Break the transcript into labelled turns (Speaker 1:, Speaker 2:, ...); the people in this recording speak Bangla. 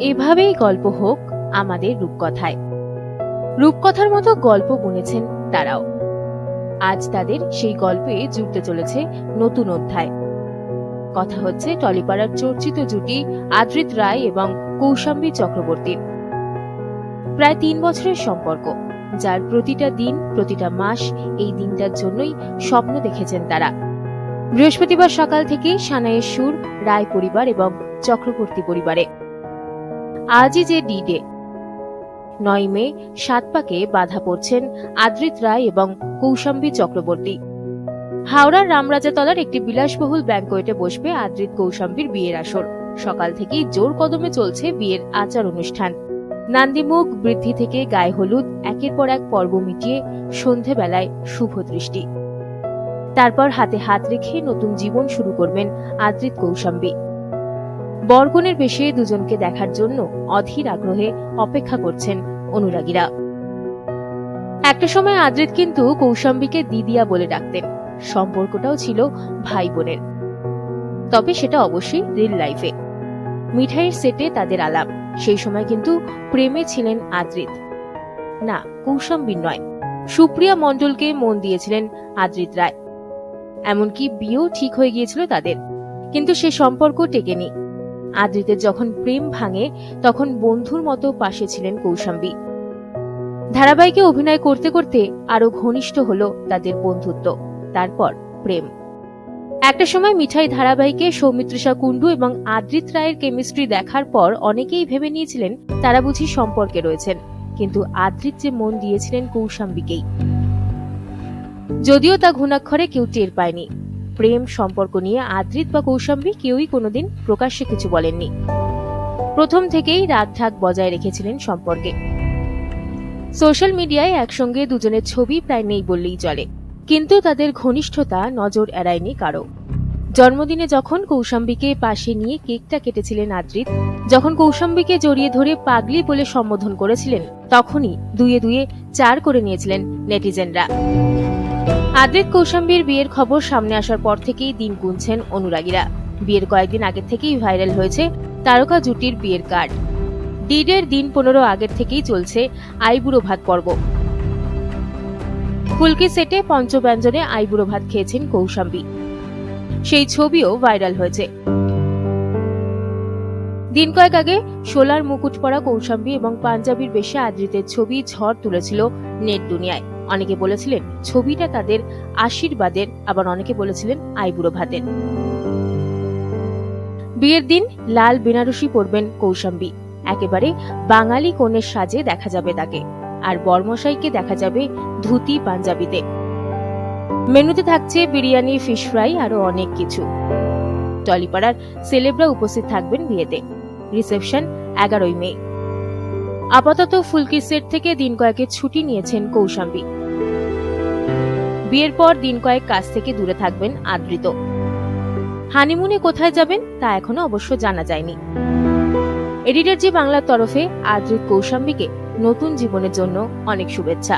Speaker 1: এভাবেই গল্প হোক আমাদের রূপকথায়। রূপকথার মতো গল্প বুনেছেন তারাও। আজ তাদের সেই গল্পে জুড়তে চলেছে নতুন অধ্যায়। কথা হচ্ছে টলিপাড়ার চর্চিত জুটি আদ্রিত রায় এবং কৌশাম্বী চক্রবর্তীর। প্রায় তিন বছরের সম্পর্ক, যার প্রতিটা দিন, প্রতিটা মাস এই দিনটার জন্যই স্বপ্ন দেখেছেন তারা। বৃহস্পতিবার সকাল থেকেই সানাইয়ের সুর, রায় পরিবার এবং চক্রবর্তী পরিবারে। আজই যে ডি ডে নয় মে, সাত পাকে বাধা পড়ছেন আদ্রিত রায় এবং কৌশাম্বী চক্রবর্তী। হাওড়ার রামরাজাতলার একটি বিলাসবহুল ব্যাংকোয়েটে বসবে আদ্রিত কৌশাম্বীর বিয়ের আসর। সকাল থেকেই জোর কদমে চলছে বিয়ের আচার অনুষ্ঠান। নান্দিমুখ বৃদ্ধি থেকে গায়ে হলুদ, একের পর এক পর্ব মিটিয়ে সন্ধেবেলায় শুভ দৃষ্টি। তারপর হাতে হাত রেখে নতুন জীবন শুরু করবেন আদ্রিত কৌশাম্বী। বরকনের বেশে দুজনকে দেখার জন্য অধীর আগ্রহে অপেক্ষা করছেন অনুরাগীরা। একটা সময় আদ্রিত কিন্তু কৌশাম্বীকে দিদিয়া বলে ডাকতেন। সম্পর্কটাও ছিল ভাই বোনের তবে সেটা অবশ্যই রিল লাইফে মিঠাইয়ের সেটে তাদের আলাপ। সেই সময় কিন্তু প্রেমে ছিলেন আদ্রিত। না, কৌশাম্বীর নয়। সুপ্রিয়া মণ্ডলকে মন দিয়েছিলেন আদ্রিত রায়। এমনকি বিয়েও ঠিক হয়ে গিয়েছিল তাদের। কিন্তু সে সম্পর্ক টেকেনি। আদ্রিতের যখন প্রেম ভাঙে, তখন বন্ধুর মতো পাশে ছিলেন কৌশাম্বী। ধারাবাহিকে অভিনয় করতে করতে আরও ঘনিষ্ঠ হলো তাদের বন্ধুত্ব, তারপর প্রেম। একটা সময় মিঠাই ধারাবাহিকে সৌমিত্রিষা কুণ্ডু এবং আদ্রিত রায়ের কেমিস্ট্রি দেখার পর অনেকেই ভেবে নিয়েছিলেন তারা বুঝি সম্পর্কে রয়েছেন, কিন্তু আদ্রিত যে মন দিয়েছিলেন কৌশাম্বীকেই। যদিও তা ঘুণাক্ষরে কেউ টের পায়নি। প্রেম সম্পর্ক নিয়ে আদ্রিত বা কৌশাম্বী কেউই কোনোদিন প্রকাশ্যে কিছু বলেননি। প্রথম থেকেই রাগঢাক বজায় রেখেছিলেন সম্পর্কে। সোশ্যাল মিডিয়ায় একসঙ্গে দুজনের ছবি প্রায় নেই বললেই চলে, কিন্তু তাদের ঘনিষ্ঠতা নজর এড়ায়নি কারও। জন্মদিনে যখন কৌশাম্বীকে পাশে নিয়ে কেকটা কেটেছিলেন আদ্রিত, যখন কৌশাম্বীকে জড়িয়ে ধরে পাগলি বলে সম্বোধন করেছিলেন, তখনই দুয়ে দুয়ে চার করে নিয়েছিলেন নেটিজেনরা। আদ্রিত কৌশাম্বীর বিয়ের খবর সামনে আসার পর থেকেই দিন গুনছেন অনুরাগীরা। বিয়ের কয়েকদিন আগে থেকেই ভাইরাল হয়েছে তারকা জুটির বিয়ের কার্ড। ডিডের দিন পনেরো আগের থেকেই চলছে আইবুড়ো ভাত পর্ব। ফুলকি সেটে পঞ্চব্যঞ্জনে আইবুড়ো ভাত খেয়েছেন কৌশাম্বী। সেই ছবিও ভাইরাল হয়েছে। দিন কয়েক আগে সোলার মুকুট পরা কৌশাম্বী এবং পাঞ্জাবির বেশে আদ্রিতের ছবি ঝড় তুলেছিল নেট দুনিয়ায়। অনেকে বলেছিলেন ছবিটা তাদের আশীর্বাদের, আবার অনেকে বলেছিলেন আইবুড়ো ভাতের বিয়ের দিন লাল বেনারসি পরবেন কৌশাম্বী। একেবারে বাঙালি কনের সাজে দেখা যাবে তাকে। আর বর্মশাইকে দেখা যাবে ধুতি পাঞ্জাবিতে। মেনুতে থাকছে বিরিয়ানি, ফিশ ফ্রাই, আরও অনেক কিছু। টলিপাড়ার সেলেবরা উপস্থিত থাকবেন বিয়েতে। রিসেপশন এগারোই মে। আপাতত ফুলকি সেট থেকে দিন কয়েকের ছুটি নিয়েছেন কৌশাম্বী। বিয়ের পর দিন কয়েক কাজ থেকে দূরে থাকবেন আদৃত। হানিমুনে কোথায় যাবেন তা এখনও অবশ্য জানা যায়নি। এডিটর জি বাংলার তরফে আদৃত কৌশাম্বীকে নতুন জীবনের জন্য অনেক শুভেচ্ছা।